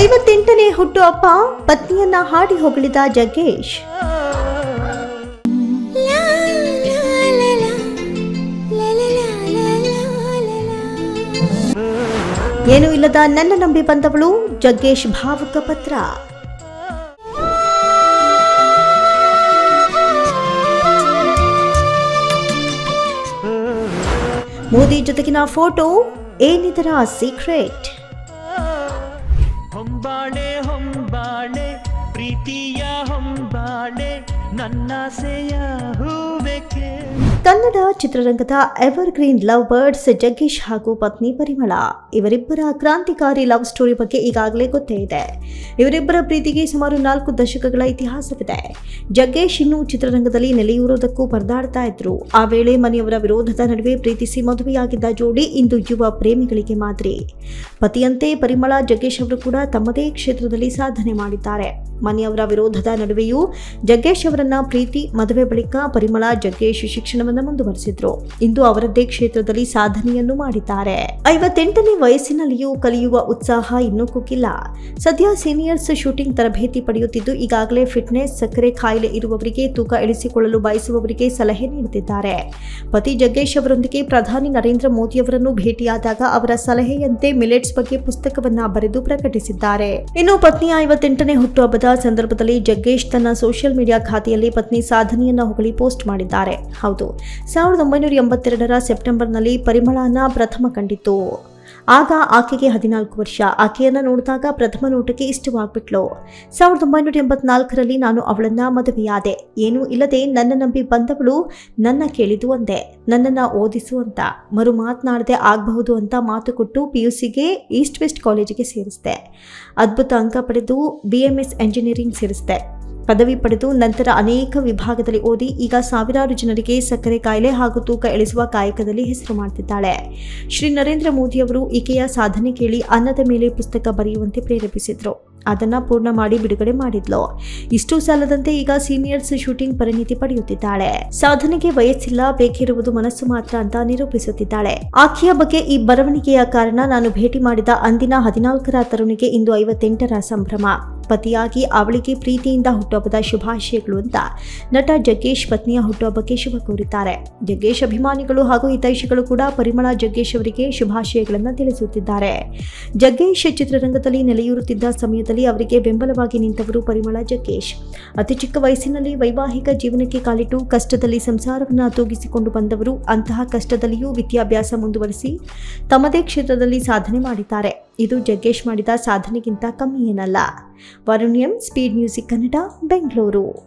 ಐವತ್ತೆಂಟನೇ ಹುಟ್ಟು ಅಪ್ಪ ಪತ್ನಿಯನ್ನ ಹಾಡಿ ಹೊಗಳಿದ ಜಗ್ಗೇಶ್. ಏನೂ ಇಲ್ಲದ ನನ್ನ ನಂಬಿ ಬಂದವಳು ಜಗ್ಗೇಶ್ ಭಾವುಕ ಪತ್ರ. ಮೋದಿ ಜೊತೆಗಿನ ಫೋಟೋ ಏನಿದರ ಸೀಕ್ರೆಟ್ ಹೊಂಬಾಳೆ ಹೊಂಬಾಳೆ ಪ್ರೀತಿಯ ಹೊಂಬಾಳೆ ನನ್ನಾಸೆಯ ಹೂವೆಕೆ ಕನ್ನಡ ಚಿತ್ರರಂಗದ evergreen love birds Jaggesh ಹಾಗೂ ಪತ್ನಿ ಪರಿಮಳ. ಇವರಿಬ್ಬರ ಕ್ರಾಂತಿಕಾರಿ ಲವ್ ಸ್ಟೋರಿ ಬಗ್ಗೆ ಈಗಾಗಲೇ ಗೊತ್ತೇ ಇದೆ. ಇವರಿಬ್ಬರ ಪ್ರೀತಿಗೆ ಸುಮಾರು ನಾಲ್ಕು ದಶಕಗಳ ಇತಿಹಾಸವಿದೆ. ಜಗ್ಗೇಶ್ ಇನ್ನೂ ಚಿತ್ರರಂಗದಲ್ಲಿ ನೆಲೆಯೂರೋದಕ್ಕೂ ಪರದಾಡ್ತಾ ಇದ್ರು. ಆ ವೇಳೆ ಮನೆಯವರ ವಿರೋಧದ ನಡುವೆ ಪ್ರೀತಿಸಿ ಮದುವೆಯಾಗಿದ್ದ ಜೋಡಿ ಇಂದು ಯುವ ಪ್ರೇಮಿಗಳಿಗೆ ಮಾದರಿ. ಪತಿಯಂತೆ ಪರಿಮಳ, ಜಗ್ಗೇಶ್ ಅವರು ಕೂಡ ತಮ್ಮದೇ ಕ್ಷೇತ್ರದಲ್ಲಿ ಸಾಧನೆ ಮಾಡಿದ್ದಾರೆ. ಮನೆಯವರ ವಿರೋಧದ ನಡುವೆಯೂ ಜಗ್ಗೇಶ್ ಅವರನ್ನ ಪ್ರೀತಿ, ಮದುವೆ ಬಳಿಕ ಪರಿಮಳ, ಜಗ್ಗೇಶ್ ಶಿಕ್ಷಣವನ್ನು ಮುಂದುವರೆಸಿದ್ರು. ಇಂದು ಅವರದ್ದೇ ಕ್ಷೇತ್ರದಲ್ಲಿ ಸಾಧನೆಯನ್ನು ಮಾಡಿದ್ದಾರೆ. ಐವತ್ತೆಂಟನೇ ವಯಸ್ಸಿನಲ್ಲಿಯೂ ಕಲಿಯುವ ಉತ್ಸಾಹ ಇನ್ನೂ ಕುಕ್ಕಿಲ್ಲ ಸದ್ಯ ಸೀನಿಯರ್ಸ್ ಶೂಟಿಂಗ್ ತರಬೇತಿ ಪಡೆಯುತ್ತಿದ್ದು, ಈಗಾಗಲೇ ಫಿಟ್ನೆಸ್ ಸಕ್ಕರೆ ಕಾಯಿಲೆ ಇರುವವರಿಗೆ ತೂಕ ಇಳಿಸಿಕೊಳ್ಳಲು ಬಯಸುವವರಿಗೆ ಸಲಹೆ ನೀಡುತ್ತಿದ್ದಾರೆ. ಪತಿ ಜಗ್ಗೇಶ್ ಅವರೊಂದಿಗೆ ಪ್ರಧಾನಿ ನರೇಂದ್ರ ಮೋದಿ ಅವರನ್ನು ಭೇಟಿಯಾದಾಗ ಅವರ ಸಲಹೆಯಂತೆ ಮಿಲೆಟ್ಸ್ ಬಗ್ಗೆ ಪುಸ್ತಕವನ್ನ ಬರೆದು ಪ್ರಕಟಿಸಿದ್ದಾರೆ. ಇನ್ನು ಪತ್ನಿಯ ಐವತ್ತೆಂಟನೇ ಹುಟ್ಟುಹಬ್ಬದ ಸಂದರ್ಭದಲ್ಲಿ ಜಗ್ಗೇಶ್ ತನ್ನ ಸೋಷಿಯಲ್ ಮೀಡಿಯಾ ಖಾತೆಯಲ್ಲಿ ಪತ್ನಿ ಸಾಧನೆಯನ್ನ ಹೊಗಳಿ ಪೋಸ್ಟ್ ಮಾಡಿದ್ದಾರೆ. ಹೌದು, ಸಾವಿರದ ಒಂಬೈನೂರ ಎಂಬತ್ತೆರಡರ ಸೆಪ್ಟೆಂಬರ್ನಲ್ಲಿ ಪರಿಮಳನ ಪ್ರಥಮ ಕಂಡಿತ್ತು. ಆಗ ಆಕೆಗೆ ಹದಿನಾಲ್ಕು ವರ್ಷ. ಆಕೆಯನ್ನ ನೋಡಿದಾಗ ಪ್ರಥಮ ನೋಟಕ್ಕೆ ಇಷ್ಟವಾಗ್ಬಿಟ್ಲು. ಸಾವಿರದ ಒಂಬೈನೂರ ಎಂಬತ್ನಾಲ್ಕರಲ್ಲಿ ನಾನು ಅವಳನ್ನ ಮದುವೆಯಾದೆ. ಏನೂ ಇಲ್ಲದೆ ನನ್ನ ನಂಬಿ ಬಂದವಳು ನನ್ನ ಕೇಳಿದು ಅಂದೆ ನನ್ನನ್ನು ಓದಿಸು ಅಂತ. ಮರು ಮಾತನಾಡದೆ ಆಗಬಹುದು ಅಂತ ಮಾತು ಕೊಟ್ಟು ಪಿ ಯು ಸಿಗೆ ಈಸ್ಟ್ ವೆಸ್ಟ್ ಕಾಲೇಜಿಗೆ ಸೇರಿಸಿದೆ. ಅದ್ಭುತ ಅಂಕ ಪಡೆದು ಬಿ ಎಂ ಎಸ್ ಎಂಜಿನಿಯರಿಂಗ್ ಸೇರಿಸಿದೆ. ಪದವಿ ಪಡೆದು ನಂತರ ಅನೇಕ ವಿಭಾಗದಲ್ಲಿ ಓದಿ ಈಗ ಸಾವಿರಾರು ಜನರಿಗೆ ಸಕ್ಕರೆ ಕಾಯಿಲೆ ಹಾಗೂ ತೂಕ ಇಳಿಸುವ ಕಾಯಕದಲ್ಲಿ ಹೆಸರು ಮಾಡುತ್ತಿದ್ದಾಳೆ ಶ್ರೀ ನರೇಂದ್ರ ಮೋದಿ ಅವರು ಈಕೆಯ ಸಾಧನೆ ಕೇಳಿ ಅನ್ನದ ಮೇಲೆ ಪುಸ್ತಕ ಬರೆಯುವಂತೆ ಪ್ರೇರೇಪಿಸಿದ್ರು. ಅದನ್ನ ಪೂರ್ಣ ಮಾಡಿ ಬಿಡುಗಡೆ ಮಾಡಿದ್ಲು. ಇಷ್ಟು ಸಾಲದಂತೆ ಈಗ ಸೀನಿಯರ್ಸ್ ಶೂಟಿಂಗ್ ಪರಿಣಿತಿ ಪಡೆಯುತ್ತಿದ್ದಾಳೆ. ಸಾಧನೆಗೆ ವಯಸ್ಸಿಲ್ಲ, ಬೇಕಿರುವುದು ಮನಸ್ಸು ಮಾತ್ರ ಅಂತ ನಿರೂಪಿಸುತ್ತಿದ್ದಾಳೆ. ಆಕೆಯ ಬಗ್ಗೆ ಈ ಬರವಣಿಗೆಯ ಕಾರಣ ನಾನು ಭೇಟಿ ಮಾಡಿದ ಅಂದಿನ ಹದಿನಾಲ್ಕರ ತರುಣಿಗೆ ಇಂದು ಐವತ್ತೆಂಟರ ಸಂಭ್ರಮ. ಪತಿಯಾಗಿ ಅವಳಿಗೆ ಪ್ರೀತಿಯಿಂದ ಹುಟ್ಟುಹಬ್ಬದ ಶುಭಾಶಯಗಳು ಅಂತ ನಟ ಜಗ್ಗೇಶ್ ಪತ್ನಿಯ ಹುಟ್ಟುಹಬ್ಬಕ್ಕೆ ಶುಭ ಕೋರಿದ್ದಾರೆ. ಜಗ್ಗೇಶ್ ಅಭಿಮಾನಿಗಳು ಹಾಗೂ ಹಿತೈಷಿಗಳು ಕೂಡ ಪರಿಮಳ ಜಗ್ಗೇಶ್ ಅವರಿಗೆ ಶುಭಾಶಯಗಳನ್ನು ತಿಳಿಸುತ್ತಿದ್ದಾರೆ. ಜಗ್ಗೇಶ್ ಚಿತ್ರರಂಗದಲ್ಲಿ ನೆಲೆಯೂರುತ್ತಿದ್ದ ಸಮಯದಲ್ಲಿ ಅವರಿಗೆ ಬೆಂಬಲವಾಗಿ ನಿಂತವರು ಪರಿಮಳ ಜಗ್ಗೇಶ್. ಅತಿ ಚಿಕ್ಕ ವಯಸ್ಸಿನಲ್ಲಿ ವೈವಾಹಿಕ ಜೀವನಕ್ಕೆ ಕಾಲಿಟ್ಟು ಕಷ್ಟದಲ್ಲಿ ಸಂಸಾರವನ್ನು ತೂಗಿಸಿಕೊಂಡು ಬಂದವರು ಅಂತಹ ಕಷ್ಟದಲ್ಲಿಯೂ ವಿದ್ಯಾಭ್ಯಾಸ ಮುಂದುವರಿಸಿ ತಮ್ಮದೇ ಕ್ಷೇತ್ರದಲ್ಲಿ ಸಾಧನೆ ಮಾಡಿದ್ದಾರೆ. ಇದು ಜಗ್ಗೇಶ್ ಮಾಡಿದ ಸಾಧನೆಗಿಂತ ಕಮ್ಮಿ ಏನಲ್ಲ. ವರುಣ್ಯಂ ಸ್ಪೀಡ್ ಮ್ಯೂಸಿಕ್ ಕನ್ನಡ ಬೆಂಗಳೂರು.